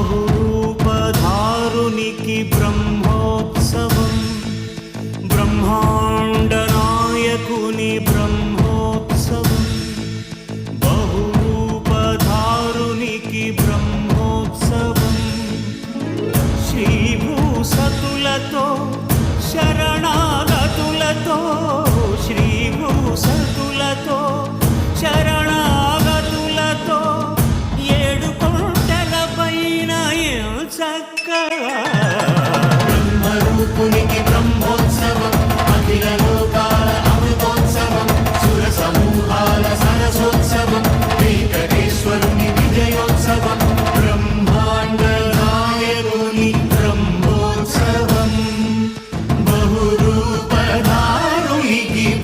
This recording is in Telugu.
बाहुरूपधारुणिकि ब्रह्मोत्सवम् ब्रह्माण्डनायकुनि ब्रह्मोत्सवम् बहुरूपधारुणिकि ब्रह्मोत्सवम् श्रीभूसतुलतो చక్కగా. బ్రహ్మరూపునికి బ్రహ్మో